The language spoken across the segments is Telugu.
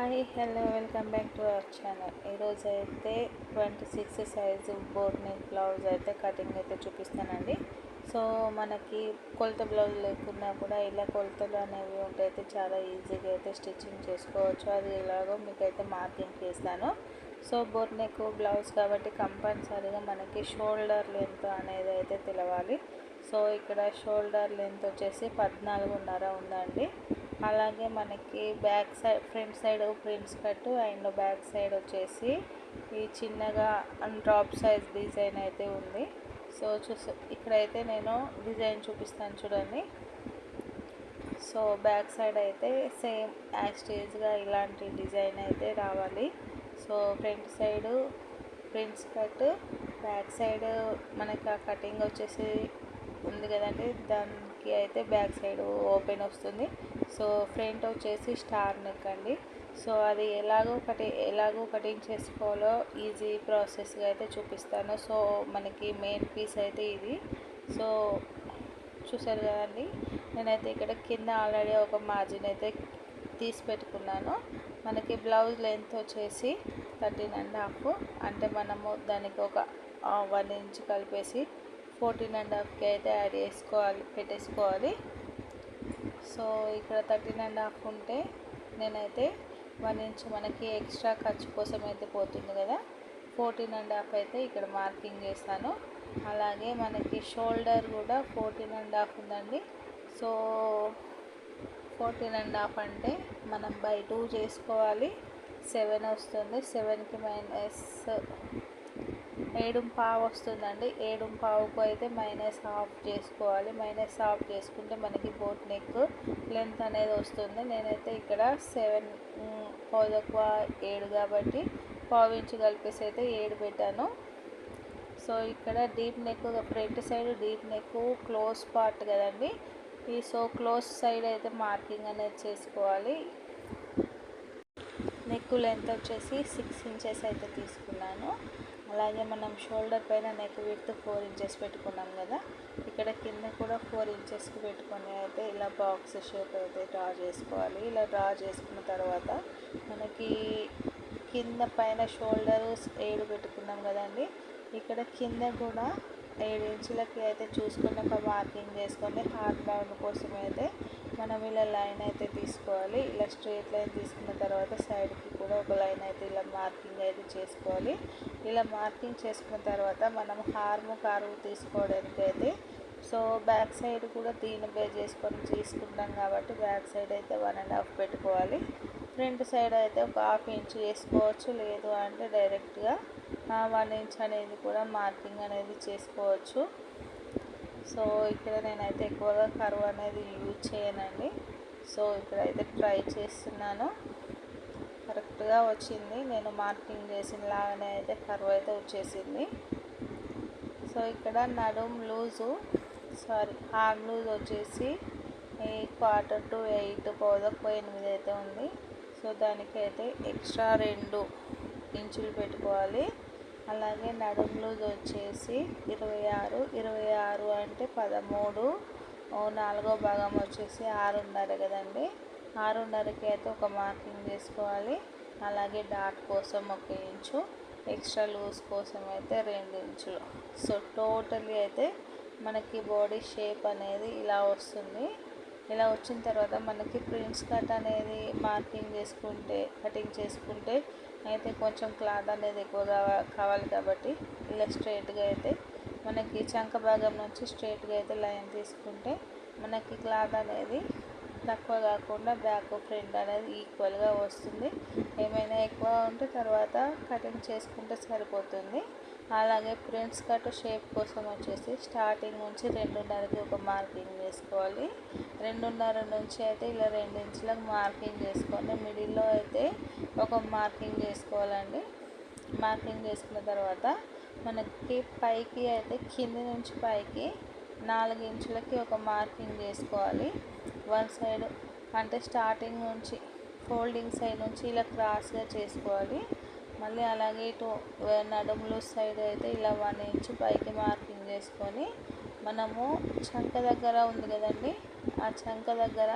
Hi hello welcome back to our channel. ఈరోజు అయితే twenty six size boat neck blouse అయితే కటింగ్ అయితే చూపిస్తానండి. సో మనకి కొలత బ్లౌజ్ లేకున్నా కూడా ఇలా కొలతలు అనేవి ఉంటే అయితే చాలా ఈజీగా అయితే స్టిచ్చింగ్ చేసుకోవచ్చు. అది ఎలాగో మీకు అయితే మార్కింగ్ చేస్తాను. సో బోట్ నెక్ బ్లౌజ్ కాబట్టి కంపల్సరీగా మనకి షోల్డర్ లెంత్ అనేది అయితే తెలవాలి. సో ఇక్కడ షోల్డర్ లెంత్ వచ్చేసి పద్నాలుగున్నర ఉందండి. అలాగే మనకి back side front side prints cut and back side వచ్చేసి ఈ చిన్నగా డ్రాప్ సైజ్ డిజైన్ అయితే ఉంది. సో చూసి ఇక్కడైతే నేను డిజైన్ చూపిస్తాను చూడండి. సో బ్యాక్ సైడ్ అయితే సేమ్ యాక్స్టేజ్గా ఇలాంటి డిజైన్ అయితే రావాలి. So front side prints cut back side మనకి ఆ కటింగ్ వచ్చేసి ఉంది కదండి. దాని నెక్కి అయితే బ్యాక్ సైడ్ ఓపెన్ వస్తుంది. సో ఫ్రంట్ వచ్చేసి స్టార్ నెక్ అండి. సో అది ఎలాగో కటి ఎలాగో కటింగ్ చేసుకోవాలో ఈజీ ప్రాసెస్గా అయితే చూపిస్తాను. సో మనకి మెయిన్ పీస్ అయితే ఇది. సో చూసారు కదండి నేనైతే ఇక్కడ కింద ఆల్రెడీ ఒక మార్జిన్ అయితే తీసి పెట్టుకున్నాను. మనకి బ్లౌజ్ లెంత్ వచ్చేసి థర్టీన్ అండ్ హాఫ్. అంటే మనము దానికి ఒక వన్ ఇంచ్ కలిపేసి ఫోర్టీన్ అండ్ హాఫ్కి అయితే యాడ్ చేసుకోవాలి పెట్టేసుకోవాలి. సో ఇక్కడ థర్టీన్ అండ్ హాఫ్ ఉంటే నేనైతే వన్ ఇంచ్ మనకి ఎక్స్ట్రా ఖర్చు కోసం అయితే పోతుంది కదా. ఫోర్టీన్ అండ్ హాఫ్ అయితే ఇక్కడ మార్కింగ్ చేస్తాను. అలాగే మనకి షోల్డర్ కూడా ఫోర్టీన్ అండ్ హాఫ్ ఉందండి. సో ఫోర్టీన్ అండ్ హాఫ్ అంటే మనం బై టూ చేసుకోవాలి. సెవెన్ వస్తుంది. సెవెన్కి మైనస్ ఏడుంపావు వస్తుందండి. ఏడుంపావుకు అయితే మైనస్ హాఫ్ చేసుకోవాలి. మైనస్ హాఫ్ చేసుకుంటే మనకి బోట్ నెక్ లెంత్ అనేది వస్తుంది. నేనైతే ఇక్కడ సెవెన్ పావుదక్కువ ఏడు కాబట్టి పావు ఇంచు కలిపేసి అయితే ఏడు పెట్టాను. సో ఇక్కడ deep neck front side deep neck close part కదండి. ఈ సో క్లోజ్ సైడ్ అయితే మార్కింగ్ అనేది చేసుకోవాలి. నెక్ లెంత్ వచ్చేసి సిక్స్ ఇంచెస్ అయితే తీసుకున్నాను. అలాగే మనం షోల్డర్ పైన నెక్ విత్ ఫోర్ ఇంచెస్ పెట్టుకున్నాం కదా ఇక్కడ కింద కూడా ఫోర్ ఇంచెస్కి పెట్టుకొని అయితే ఇలా బాక్స్ షేప్ అయితే డ్రా చేసుకోవాలి. ఇలా డ్రా చేసుకున్న తర్వాత మనకి కింద పైన షోల్డర్ ఏడు పెట్టుకున్నాం కదండి ఇక్కడ కింద కూడా ఏడు ఇంచులకి అయితే చూసుకుని ఒక మార్కింగ్ చేసుకొని హార్ట్ రౌండ్ కోసం అయితే మనం ఇలా లైన్ అయితే తీసుకోవాలి. ఇలా స్ట్రెయిట్ లైన్ తీసుకున్న తర్వాత సైడ్కి కూడా ఒక లైన్ అయితే ఇలా మార్కింగ్ అయితే చేసుకోవాలి. ఇలా మార్కింగ్ చేసుకున్న తర్వాత మనం హార్ము కారు తీసుకోవడానికి అయితే సో బ్యాక్ సైడ్ కూడా దీని బే చేసుకొని తీసుకుంటాం కాబట్టి బ్యాక్ సైడ్ అయితే వన్ అండ్ హాఫ్ పెట్టుకోవాలి. ఫ్రంట్ సైడ్ అయితే ఒక హాఫ్ ఇంచ్ వేసుకోవచ్చు లేదు అంటే డైరెక్ట్గా వన్ ఇంచ్ అనేది కూడా మార్కింగ్ అనేది చేసుకోవచ్చు. సో ఇక్కడ నేనైతే ఎక్కువగా కరువు అనేది యూజ్ చేయనండి. సో ఇక్కడైతే ట్రై చేస్తున్నాను. కరెక్ట్గా వచ్చింది. నేను మార్కింగ్ చేసిన లాగానే అయితే కర్వ్ అయితే వచ్చేసింది. సో ఇక్కడ నడుం లూజు సారీ హార్మ్ లూజ్ వచ్చేసి క్వార్టర్ టు ఎయిట్ పౌదకు ఎనిమిది అయితే ఉంది. సో దానికైతే ఎక్స్ట్రా రెండు ఇంచులు పెట్టుకోవాలి. అలాగే నడుం లూజ్ వచ్చేసి ఇరవై ఆరు ఇరవై ఆరు అంటే పదమూడు. నాలుగో భాగం వచ్చేసి ఆరున్నర కదండి. ఆరున్నరకి అయితే ఒక మార్కింగ్ చేసుకోవాలి. అలాగే డాట్ కోసం ఒక ఇంచు ఎక్స్ట్రా లూజ్ కోసం అయితే రెండు ఇంచులు. సో టోటలీ అయితే మనకి బాడీ షేప్ అనేది ఇలా వస్తుంది. ఇలా వచ్చిన తర్వాత మనకి ప్రింట్స్ కట్ అనేది మార్కింగ్ చేసుకుంటే కటింగ్ చేసుకుంటే అయితే కొంచెం క్లాత్ అనేది ఎక్కువగా కావాలి కాబట్టి ఇలా స్ట్రైట్గా అయితే మనకి చంక భాగం నుంచి స్ట్రైట్గా అయితే లైన్ తీసుకుంటే మనకి క్లాత్ అనేది తక్కువ కాకుండా బ్యాక్ ఫ్రంట్ అనేది ఈక్వల్గా వస్తుంది. ఏమైనా ఎక్కువ ఉంటే తర్వాత కటింగ్ చేసుకుంటే సరిపోతుంది. అలాగే ప్రింట్స్ కట్ షేప్ కోసం వచ్చేసి స్టార్టింగ్ నుంచి రెండున్నరకి ఒక మార్కింగ్ చేసుకోవాలి రెండున్నర నుంచి అయితే ఇలా రెండు ఇంచులకు మార్కింగ్ చేసుకోండి. మిడిల్లో అయితే ఒక మార్కింగ్ చేసుకోవాలండి మార్కింగ్ చేసుకున్న తర్వాత మనకి పైకి అయితే కింది నుంచి పైకి నాలుగు ఇంచులకి ఒక మార్కింగ్ చేసుకోవాలి వన్ సైడ్ అంటే స్టార్టింగ్ నుంచి ఫోల్డింగ్ సైడ్ నుంచి ఇలా క్రాస్గా చేసుకోవాలి. మళ్ళీ అలాగే ఇటు నడుములు సైడ్ అయితే ఇలా వన్ ఇంచ్ పైకి మార్కింగ్ చేసుకొని మనము చంక దగ్గర ఉంది కదండి ఆ చంక దగ్గర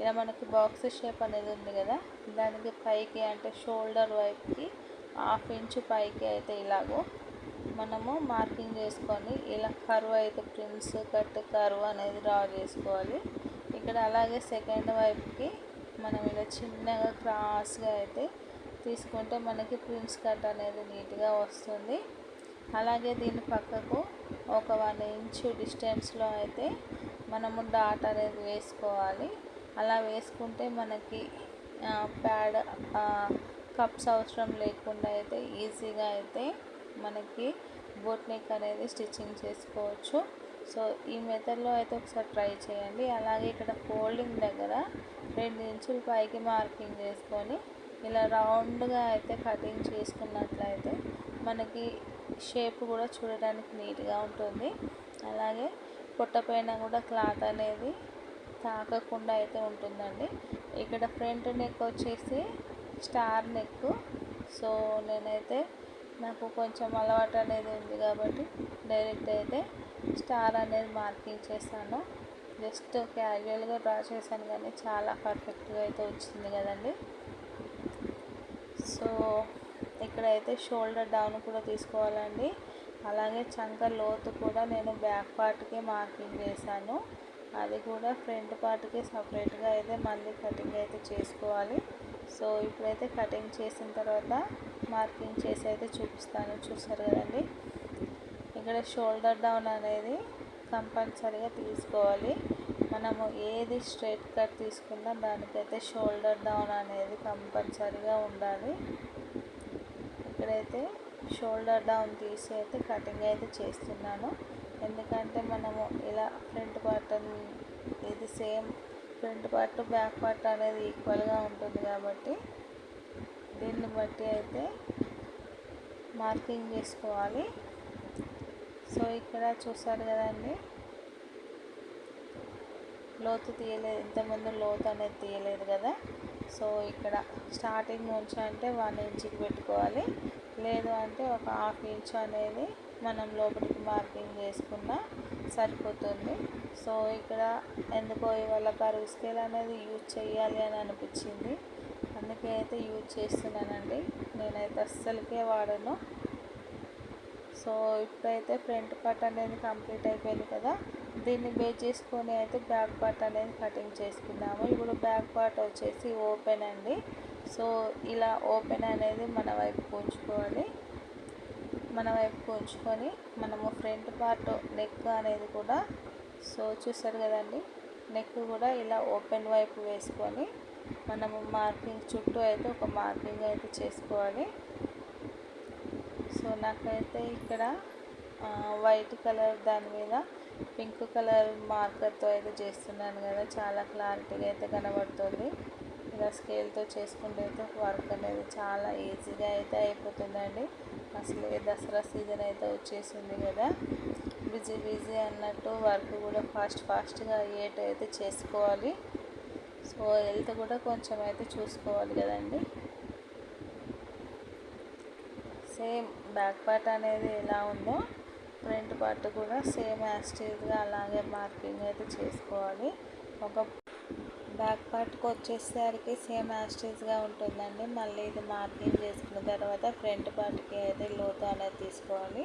ఇలా మనకి బాక్స్ షేప్ అనేది ఉంది కదా దానికి పైకి అంటే షోల్డర్ వైపుకి హాఫ్ ఇంచ్ పైకి అయితే ఇలాగో మనము మార్కింగ్ చేసుకొని ఇలా కరువు అయితే ప్రిన్స్ కట్ కర్వ్ అనేది డ్రా చేసుకోవాలి. ఇక్కడ అలాగే సెకండ్ వైపుకి మనం ఇలా చిన్నగా క్రాస్గా అయితే తీసుకుంటే మనకి ప్రిన్స్ కట్ అనేది నీట్గా వస్తుంది. అలాగే దీని పక్కకు ఒక వన్ ఇంచ్ డిస్టెన్స్లో అయితే మనము డాట్ అనేది వేసుకోవాలి. అలా వేసుకుంటే మనకి ప్యాడ్ కప్స్ అవసరం లేకుండా అయితే ఈజీగా అయితే మనకి బోట్ నెక్ అనేది స్టిచ్చింగ్ చేసుకోవచ్చు. సో ఈ మెథడ్లో అయితే ఒకసారి ట్రై చేయండి. అలాగే ఇక్కడ ఫోల్డింగ్ దగ్గర రెండు ఇంచులు పైకి మార్కింగ్ చేసుకొని ఇలా రౌండ్గా అయితే కటింగ్ చేసుకున్నట్లయితే మనకి షేప్ కూడా చూడడానికి నీట్గా ఉంటుంది. అలాగే పొట్టపైన కూడా క్లాత్ అనేది తాకకుండా అయితే ఉంటుందండి. ఇక్కడ ఫ్రంట్ నెక్ వచ్చేసి స్టార్ నెక్. సో నేనైతే నాకు కొంచెం అలవాటు అనేది ఉంది కాబట్టి డైరెక్ట్ అయితే స్టార్ అనేది మార్కింగ్ చేశాను. జస్ట్ క్యాజువల్గా డ్రా చేశాను కానీ చాలా పర్ఫెక్ట్గా అయితే వచ్చింది కదండి. సో ఇక్కడైతే షోల్డర్ డౌన్ కూడా తీసుకోవాలండి. అలాగే చంక లోతు కూడా నేను బ్యాక్ పార్ట్కి మార్కింగ్ చేశాను. అది కూడా ఫ్రంట్ పార్ట్కి సపరేట్గా అయితే మళ్ళీ కటింగ్ అయితే చేసుకోవాలి. సో ఇప్పుడైతే కటింగ్ చేసిన తర్వాత మార్కింగ్ చేసి అయితే చూపిస్తాను. చూస్తారు కదండి? ఇక్కడ షోల్డర్ డౌన్ అనేది కంపల్సరీగా తీసుకోవాలి. మనము ఏది స్ట్రైట్ కట్ తీసుకున్నా దానికైతే షోల్డర్ డౌన్ అనేది కంపల్సరీగా ఉండాలి. ఇక్కడైతే షోల్డర్ డౌన్ తీసి అయితే కటింగ్ అయితే చేస్తున్నాను. ఎందుకంటే మనము ఇలా ఫ్రంట్ పార్ట్ ఇది same front part back part అనేది ఈక్వల్గా ఉంటుంది కాబట్టి దీన్ని బట్టి అయితే మార్కింగ్ చేసుకోవాలి. సో ఇక్కడ చూసారు కదండి. లోతు తీయలేదు. ఇంతకుముందు లోతు అనేది తీయలేదు కదా. సో ఇక్కడ స్టార్టింగ్ నుంచి అంటే వన్ ఇంచ్కి పెట్టుకోవాలి. లేదు అంటే ఒక హాఫ్ ఇంచ్ అనేది మనం లోపలికి మార్కింగ్ చేసుకున్నా సరిపోతుంది. సో ఇక్కడ ఎందుకో ఇవాళ కరువు స్కేల్ అనేది యూజ్ చేయాలి అని అనిపించింది. అందుకే అయితే యూజ్ చేస్తున్నానండి. నేనైతే అస్సలకే వాడను. సో ఇప్పుడైతే ఫ్రంట్ పార్ట్ అనేది కంప్లీట్ అయిపోయింది కదా. దీన్ని బేస్ చేసుకొని అయితే బ్యాక్ పార్ట్ అనేది కటింగ్ చేసుకున్నాము. ఇప్పుడు బ్యాక్ పార్ట్ వచ్చేసి ఓపెన్ అండి. సో ఇలా ఓపెన్ అనేది మన వైపు ఉంచుకోవాలి. మన వైపు ఉంచుకొని మనము ఫ్రంట్ పార్ట్ నెక్ అనేది కూడా సో చూస్తారు కదండి నెక్ కూడా ఇలా ఓపెన్ వైపు వేసుకొని మనము మార్కింగ్ చుట్టూ అయితే ఒక మార్కింగ్ అయితే చేసుకోవాలి. నాకైతే ఇక్కడ వైట్ కలర్ దాని మీద పింక్ కలర్ మార్కర్తో అయితే చేస్తున్నాను కదా. చాలా క్లారిటీగా అయితే కనబడుతుంది. ఇలా స్కేల్తో చేసుకుంటే అయితే వర్క్ అనేది చాలా ఈజీగా అయితే అయిపోతుందండి. అసలు దసరా సీజన్ అయితే వచ్చేసింది కదా. బిజీ బిజీ అన్నట్టు వర్క్ కూడా ఫాస్ట్ ఫాస్ట్గా అయ్యేటైతే చేసుకోవాలి. సో హెల్త్ కూడా కొంచెం అయితే చూసుకోవాలి కదండి. సేమ్ బ్యాక్ పార్ట్ అనేది ఎలా ఉందో ఫ్రంట్ పార్ట్ కూడా సేమ్ యాస్టీజ్గా అలాగే మార్కింగ్ అయితే చేసుకోవాలి. ఒక బ్యాక్ పార్ట్కి వచ్చేసరికి సేమ్ యాస్టీజ్గా ఉంటుందండి. మళ్ళీ ఇది మార్కింగ్ చేసుకున్న తర్వాత ఫ్రంట్ పార్ట్కి అయితే లోతు అనేది తీసుకోవాలి.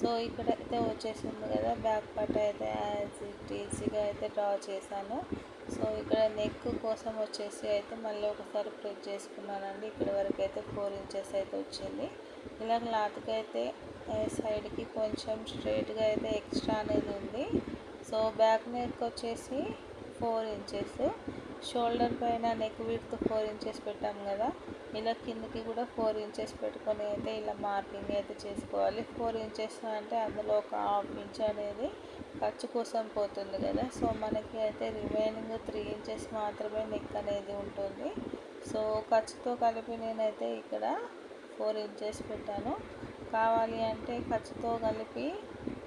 సో ఇక్కడ అయితే వచ్చేసింది కదా బ్యాక్ పార్ట్ అయితే యాజ్ ఇట్ ఈజీగా అయితే డ్రా చేశాను. సో ఇక్కడ నెక్ కోసం వచ్చేసి అయితే మళ్ళీ ఒకసారి ప్రెస్ చేసుకున్నానండి. ఇక్కడ వరకు అయితే ఫోర్ ఇంచెస్ అయితే వచ్చింది. ఇలా క్లాత్కి అయితే సైడ్కి కొంచెం స్ట్రైట్గా అయితే ఎక్స్ట్రా అనేది ఉంది. సో బ్యాక్ నెక్ వచ్చేసి ఫోర్ ఇంచెస్. షోల్డర్ పైన నెక్ విడ్త్ ఫోర్ ఇంచెస్ పెట్టాం కదా. ఇలా కిందకి కూడా ఫోర్ ఇంచెస్ పెట్టుకొని అయితే ఇలా మార్కింగ్ అయితే చేసుకోవాలి. ఫోర్ ఇంచెస్ అంటే అందులో ఒక హాఫ్ ఇంచ్ అనేది ఖర్చు కోసం పోతుంది కదా. సో మనకి అయితే రిమైనింగ్ త్రీ ఇంచెస్ మాత్రమే నెక్ అనేది ఉంటుంది. సో ఖర్చుతో కలిపి నేనైతే ఇక్కడ ఫోర్ ఇంచెస్ పెట్టాను. కావాలి అంటే ఖర్చుతో కలిపి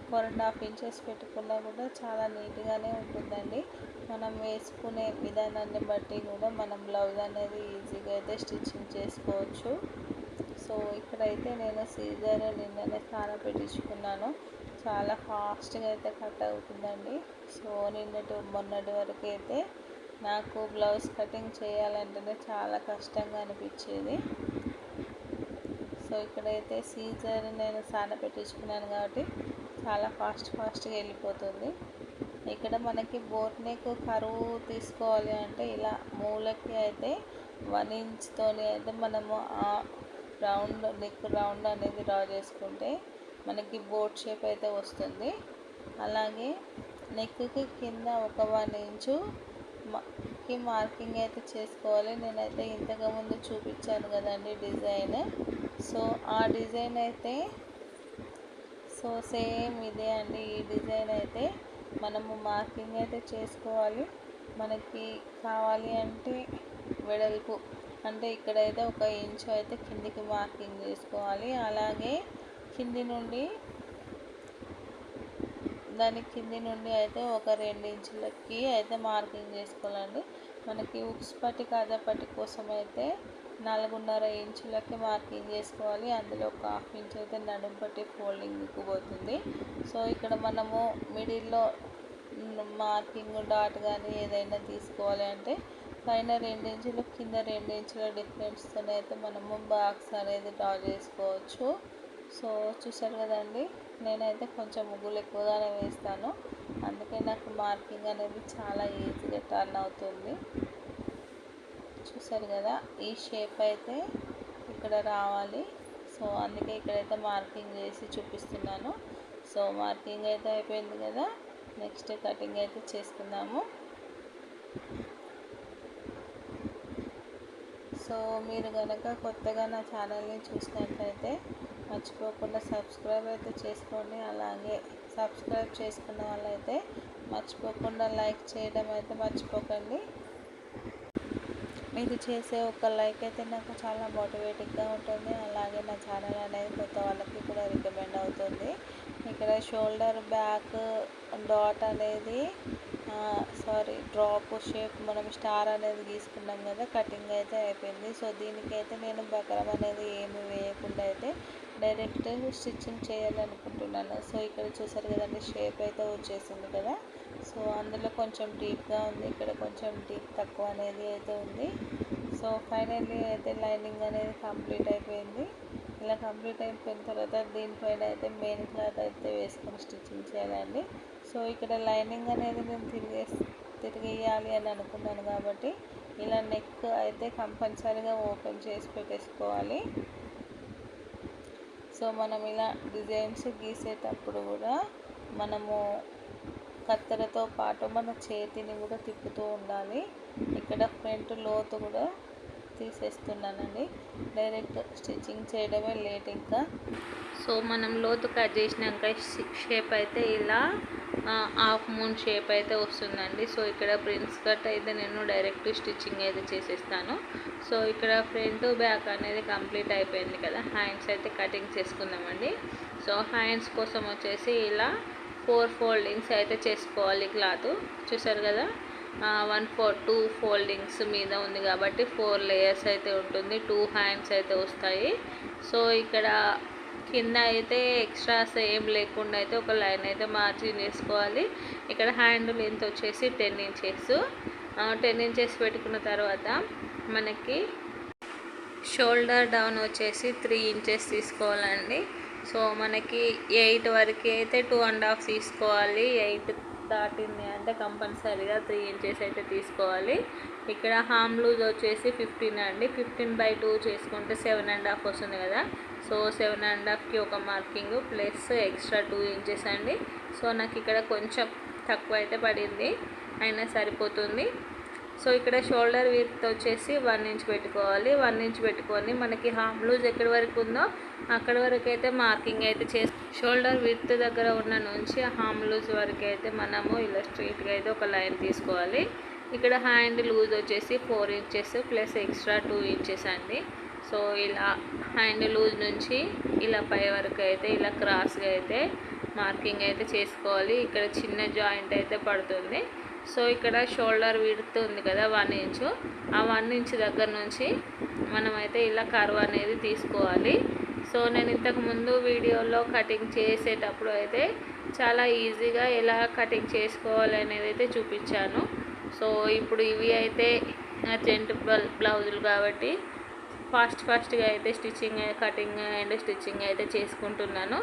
ఫోర్ అండ్ హాఫ్ ఇంచెస్ పెట్టుకున్నా కూడా చాలా నీట్గానే ఉంటుందండి. మనం వేసుకునే విధానాన్ని బట్టి కూడా మనం బ్లౌజ్ అనేది ఈజీగా అయితే స్టిచ్చింగ్ చేసుకోవచ్చు. సో ఇక్కడైతే నేను సీజర్ నిన్ననే స్థాన పెట్టించుకున్నాను. చాలా ఫాస్ట్గా అయితే కట్ అవుతుందండి. సో నిన్నటి మొన్నటి వరకు అయితే నాకు బ్లౌజ్ కటింగ్ చేయాలంటేనే చాలా కష్టంగా అనిపించేది. సో ఇక్కడైతే సీజర్ నేను సాన పెట్టించుకున్నాను కాబట్టి చాలా ఫాస్ట్ ఫాస్ట్గా వెళ్ళిపోతుంది. ఇక్కడ మనకి బోట్ నెక్ కరువు తీసుకోవాలి అంటే ఇలా మూలకి అయితే వన్ ఇంచ్తోని అయితే మనము ఆ రౌండ్ నెక్ రౌండ్ అనేది డ్రా చేసుకుంటే మనకి బోట్ షేప్ అయితే వస్తుంది. అలాగే నెక్కి కింద ఒక వన్ ఇంచు కి మార్కింగ్ అయితే చేసుకోవాలి. నేనైతే ఇంతకుముందు చూపించాను కదండి డిజైన్. సో ఆ డిజైన్ అయితే సో సేమ్ ఇదే అండి. ఈ డిజైన్ అయితే మనము మార్కింగ్ అయితే చేసుకోవాలి. మనకి కావాలి అంటే వెడల్పు. అంటే ఇక్కడైతే ఒక ఇంచు అయితే కిందికి మార్కింగ్ చేసుకోవాలి. అలాగే కింది నుండి దాని కింది నుండి అయితే ఒక రెండు ఇంచులకి అయితే మార్కింగ్ చేసుకోవాలండి. మనకి ఉక్స్ పట్టి కాజా పట్టి కోసం అయితే నాలుగున్నర ఇంచులకి మార్కింగ్ చేసుకోవాలి. అందులో ఒక హాఫ్ ఇంచ్ అయితే నడుము పట్టి ఫోల్డింగ్కి పోతుంది. సో ఇక్కడ మనము మిడిల్లో మార్కింగ్ డాట్ కానీ ఏదైనా తీసుకోవాలి అంటే పైన రెండు ఇంచులు కింద రెండు ఇంచుల డిఫరెన్స్తో అయితే మనము బాక్స్ అనేది డ్రా చేసుకోవచ్చు. సో చూసారు కదండి? నేనైతే కొంచెం ముగ్గులు ఎక్కువగానే వేస్తాను. అందుకే నాకు మార్కింగ్ అనేది చాలా ఈజీగా టర్న్ అవుతుంది. చూసారు కదా ఈ షేప్ అయితే ఇక్కడ రావాలి. సో అందుకే ఇక్కడైతే మార్కింగ్ చేసి చూపిస్తున్నాను. సో మార్కింగ్ అయితే అయిపోయింది కదా నెక్స్ట్ కటింగ్ అయితే చేసుకుందాము. సో మీరు కనుక కొత్తగా నా ఛానల్ని చూసినట్లయితే మర్చిపోకుండా సబ్స్క్రైబ్ అయితే చేసుకోండి. అలాగే సబ్స్క్రైబ్ చేసుకున్న వాళ్ళైతే మర్చిపోకుండా లైక్ చేయడం అయితే మర్చిపోకండి. మీరు చేసే ఒక లైక్ అయితే నాకు చాలా మోటివేటింగ్గా ఉంటుంది. అలాగే నా ఛానల్ అనేది కొత్త వాళ్ళకి కూడా రికమెండ్ అవుతుంది. ఇక్కడ షోల్డర్ బ్యాక్ డాట్ అనేది సారీ డ్రాప్ షేప్ మనం స్టార్ అనేది గీసుకున్నాం కదా కటింగ్ అయితే అయిపోయింది. సో దీనికైతే నేను బకరం అనేది ఏమి వేయకుండా అయితే డైరెక్ట్ స్టిచ్చింగ్ చేయాలనుకుంటున్నాను. సో ఇక్కడ చూసారు కదండి షేప్ అయితే వచ్చేసింది కదా. సో అందులో కొంచెం డీప్గా ఉంది. ఇక్కడ కొంచెం డీప్ తక్కువ అనేది అయితే ఉంది. సో ఫైనల్లీ అయితే లైనింగ్ అనేది కంప్లీట్ అయిపోయింది. ఇలా కంప్లీట్ అయిపోయిన తర్వాత దీనిపైన అయితే మెయిన్ క్లాత్ అయితే వేసుకొని స్టిచ్చింగ్ చేయాలండి. సో ఇక్కడ లైనింగ్ అనేది నేను తిరిగే తిరిగేయాలి అని అనుకున్నాను కాబట్టి ఇలా నెక్ అయితే కంపల్సరీగా ఓపెన్ చేసి పెట్టేసుకోవాలి. సో మనం ఇలా డిజైన్స్ గీసేటప్పుడు కూడా మనము కత్తెరతో పాటు మన చేతిని కూడా తిప్పుతూ ఉండాలి. ఇక్కడ ఫ్రంట్ లోతు కూడా తీసేస్తున్నానండి. డైరెక్ట్ స్టిచ్చింగ్ చేయడమే లేట్ ఇంకా. సో మనం లోతు కట్ చేసినాక షేప్ అయితే ఇలా హాఫ్ మూన్ షేప్ అయితే వస్తుందండి. సో ఇక్కడ ప్రిన్స్ కట్ అయితే నేను డైరెక్ట్ స్టిచ్చింగ్ అయితే చేసేస్తాను. సో ఇక్కడ ఫ్రంట్ బ్యాక్ అనేది కంప్లీట్ అయిపోయింది కదా. హ్యాండ్స్ అయితే కటింగ్ చేసుకుందామండి. సో హ్యాండ్స్ కోసం వచ్చేసి ఇలా ఫోర్ ఫోల్డింగ్స్ అయితే చేసుకోవాలి క్లాత్. చూసారు కదా? వన్ ఫోర్ టూ ఫోల్డింగ్స్ మీద ఉంది కాబట్టి ఫోర్ లేయర్స్ అయితే ఉంటుంది. టూ హ్యాండ్స్ అయితే వస్తాయి. సో ఇక్కడ కింద అయితే ఎక్స్ట్రాస్ ఏం లేకుండా అయితే ఒక లైన్ అయితే మార్జిన్ వేసుకోవాలి. ఇక్కడ హ్యాండ్ లెంత్ వచ్చేసి టెన్ ఇంచెస్. టెన్ ఇంచెస్ పెట్టుకున్న తర్వాత మనకి షోల్డర్ డౌన్ వచ్చేసి త్రీ ఇంచెస్ తీసుకోవాలండి. సో మనకి ఎయిట్ వరకు అయితే టూ అండ్ హాఫ్ తీసుకోవాలి. ఎయిట్ దాటింది అంటే కంపల్సరీగా త్రీ ఇంచెస్ అయితే తీసుకోవాలి. ఇక్కడ హామ్ లూజ్ వచ్చేసి ఫిఫ్టీన్ అండి. ఫిఫ్టీన్ బై టూ చేసుకుంటే సెవెన్ అండ్ హాఫ్ వస్తుంది కదా. సో సెవెన్ అండ్ హాఫ్కి ఒక marking plus extra two inches అండి. సో నాకు ఇక్కడ కొంచెం తక్కువ అయితే పడింది. అయినా సరిపోతుంది. సో ఇక్కడ షోల్డర్ విత్ వచ్చేసి వన్ ఇంచ్ పెట్టుకోవాలి. వన్ ఇంచ్ పెట్టుకొని మనకి హామ్ లూజ్ ఎక్కడి వరకు ఉందో అక్కడి వరకు అయితే మార్కింగ్ అయితే చేసి షోల్డర్ విత్ దగ్గర ఉన్న నుంచి హామ్ లూజ్ వరకు అయితే మనము ఇలా స్ట్రైట్గా అయితే ఒక లైన్ తీసుకోవాలి. ఇక్కడ హ్యాండ్ లూజ్ వచ్చేసి four inches plus extra two inches అండి. సో ఇలా హ్యాండ్ లూజ్ నుంచి ఇలా పై వరకు అయితే ఇలా క్రాస్గా అయితే మార్కింగ్ అయితే చేసుకోవాలి. ఇక్కడ చిన్న జాయింట్ అయితే పడుతుంది. సో ఇక్కడ షోల్డర్ విడుతూ ఉంది కదా వన్ ఇంచు. ఆ వన్ ఇంచ్ దగ్గర నుంచి మనమైతే ఇలా కర్వ్ అనేది తీసుకోవాలి. సో నేను ఇంతకు ముందు వీడియోలో కటింగ్ చేసేటప్పుడు అయితే చాలా ఈజీగా ఎలా కటింగ్ చేసుకోవాలి అనేది అయితే చూపించాను. సో ఇప్పుడు ఇవి అయితే జెంట్ బ్లౌజులు కాబట్టి ఫాస్ట్ ఫాస్ట్గా అయితే స్టిచ్చింగ్ కటింగ్ అండ్ స్టిచ్చింగ్ అయితే చేసుకుంటున్నాను.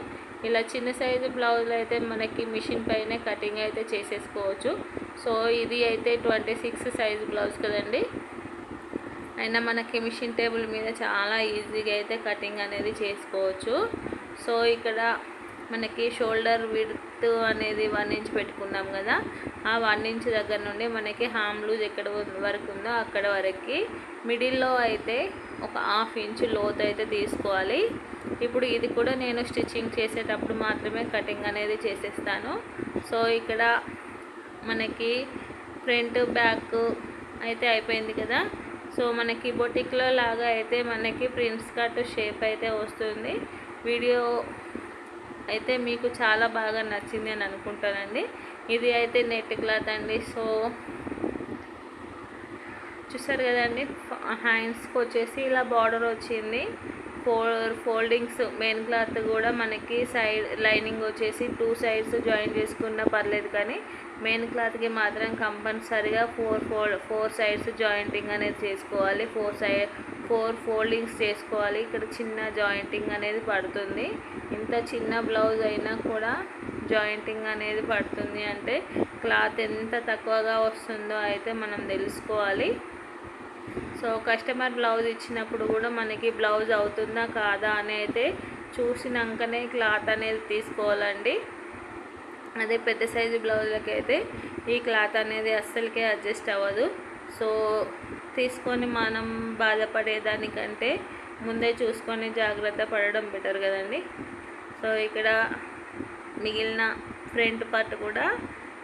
ఇలా చిన్న సైజు బ్లౌజులు అయితే మనకి మిషన్ పైనే కటింగ్ అయితే చేసేసుకోవచ్చు. సో ఇది అయితే ట్వంటీ సిక్స్ సైజు బ్లౌజ్ కదండి. అయినా మనకి మిషన్ టేబుల్ మీద చాలా ఈజీగా అయితే కటింగ్ అనేది చేసుకోవచ్చు. సో ఇక్కడ మనకి షోల్డర్ విడ్త్ అనేది వన్ ఇంచ్ పెట్టుకున్నాం కదా ఆ వన్ ఇంచ్ దగ్గర నుండి మనకి హామ్ లూజ్ ఎక్కడ వరకు ఉందో అక్కడ వరకు మిడిల్లో అయితే ఒక హాఫ్ ఇంచ్ లోతు అయితే తీసుకోవాలి. ఇప్పుడు ఇది కూడా నేను స్టిచ్చింగ్ చేసేటప్పుడు మాత్రమే కటింగ్ అనేది చేసేస్తాను. సో ఇక్కడ మనకి ఫ్రంట్ బ్యాక్ అయితే అయిపోయింది కదా సో మనకి బొటిక్లో లాగా అయితే మనకి ప్రిన్స్ కట్ షేప్ అయితే వస్తుంది. వీడియో అయితే మీకు చాలా బాగా నచ్చింది అని అనుకుంటానండి. ఇది అయితే నెట్ క్లాత్ అండి. సో చూసారు కదండి హ్యాండ్స్కి వచ్చేసి ఇలా బార్డర్ వచ్చింది. ఫోర్ ఫోల్డింగ్స్ మెయిన్ క్లాత్ కూడా మనకి సైడ్ లైనింగ్ వచ్చేసి టూ సైడ్స్ జాయిన్ చేసుకున్నా పర్లేదు కానీ మెయిన్ క్లాత్కి మాత్రం కంపల్సరిగా ఫోర్ ఫోల్ ఫోర్ సైడ్స్ జాయింటింగ్ అనేది చేసుకోవాలి. ఫోర్ సైడ్ ఫోర్ ఫోల్డింగ్స్ చేసుకోవాలి. ఇక్కడ చిన్న జాయింటింగ్ అనేది పడుతుంది. ఇంత చిన్న బ్లౌజ్ అయినా కూడా జాయింటింగ్ అనేది పడుతుంది. అంటే క్లాత్ ఎంత తక్కువగా వస్తుందో అయితే మనం తెలుసుకోవాలి. సో కస్టమర్ బ్లౌజ్ ఇచ్చినప్పుడు కూడా మనకి బ్లౌజ్ అవుతుందా కాదా అని అయితే చూసినాకనే క్లాత్ అనేది తీసుకోవాలండి. అదే పెద్ద సైజు బ్లౌజ్లకి అయితే ఈ క్లాత్ అనేది అస్సలకే అడ్జస్ట్ అవ్వదు. సో తీసుకొని మనం బాధపడేదానికంటే ముందే చూసుకొని జాగ్రత్త పడడం బెటర్ కదండి. సో ఇక్కడ మిగిలిన ఫ్రంట్ పార్ట్ కూడా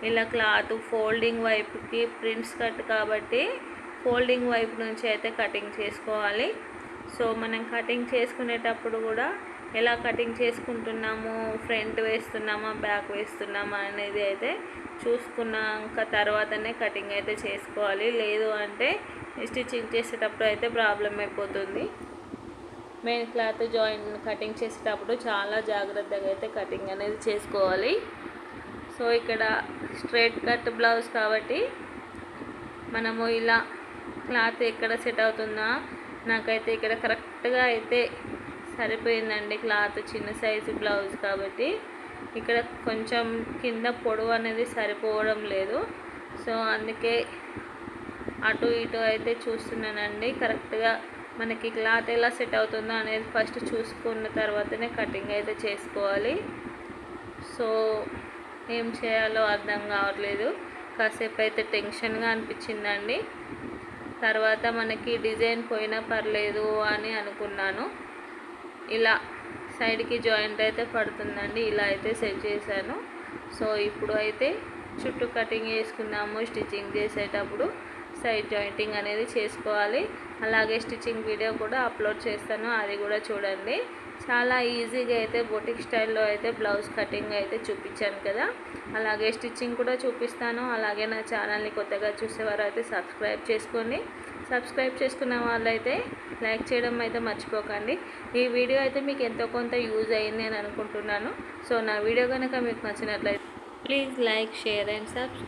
ఇలా క్లాత్ ఫోల్డింగ్ వైపుకి ప్రింట్స్ కట్ కాబట్టి ఫోల్డింగ్ వైపు నుంచి అయితే కటింగ్ చేసుకోవాలి. సో మనం కటింగ్ చేసుకునేటప్పుడు కూడా ఎలా కటింగ్ చేసుకుంటున్నాము ఫ్రంట్ వేస్తున్నామా బ్యాక్ వేస్తున్నామా అనేది అయితే చూసుకున్నాక తర్వాతనే కటింగ్ అయితే చేసుకోవాలి. లేదు అంటే స్టిచ్చింగ్ చేసేటప్పుడు అయితే ప్రాబ్లం అయిపోతుంది. మెయిన్ క్లాత్ జాయింట్ కటింగ్ చేసేటప్పుడు చాలా జాగ్రత్తగా అయితే కటింగ్ అనేది చేసుకోవాలి. సో ఇక్కడ స్ట్రైట్ కట్ బ్లౌజ్ కాబట్టి మనము ఇలా క్లాత్ ఎక్కడ సెట్ అవుతుందా నాకైతే ఇక్కడ కరెక్ట్గా అయితే సరిపోయిందండి క్లాత్ చిన్న సైజు బ్లౌజ్ కాబట్టి. ఇక్కడ కొంచెం కింద పొడవు అనేది సరిపోవడం లేదు. సో అందుకే అటు ఇటు అయితే చూస్తున్నానండి. కరెక్ట్గా మనకి క్లాత్ ఎలా సెట్ అవుతుందో అనేది ఫస్ట్ చూసుకున్న తర్వాతనే కటింగ్ అయితే చేసుకోవాలి. సో ఏం చేయాలో అర్థం కావట్లేదు. కాసేపు అయితే టెన్షన్గా అనిపించిందండి. తర్వాత మనకి డిజైన్ పోయినా పర్లేదు అని అనుకున్నాను. ఇలా సైడ్కి జాయింట్ అయితే పడుతుందండి. ఇలా అయితే సెట్ చేశాను. సో ఇప్పుడు అయితే చుట్టూ కటింగ్ చేసుకుందాము స్టిచ్చింగ్ చేసేటప్పుడు సైడ్ జాయింటింగ్ అనేది చేసుకోవాలి. అలాగే స్టిచ్చింగ్ వీడియో కూడా అప్లోడ్ చేస్తాను. అది కూడా చూడండి. చాలా ఈజీగా అయితే బొటిక్ స్టైల్లో అయితే బ్లౌజ్ కటింగ్ అయితే చూపించాను కదా. అలాగే స్టిచ్చింగ్ కూడా చూపిస్తాను. అలాగే నా ఛానల్ని కొత్తగా చూసేవారు అయితే సబ్స్క్రైబ్ చేసుకోండి. సబ్స్క్రైబ్ చేసుకున్న వాళ్ళైతే లైక్ చేయడం అయితే మర్చిపోకండి. ఈ వీడియో అయితే మీకు ఎంతో కొంత యూజ్ అయింది అని అనుకుంటున్నాను. సో నా వీడియో కనుక మీకు నచ్చినట్లయితే please like share and subscribe.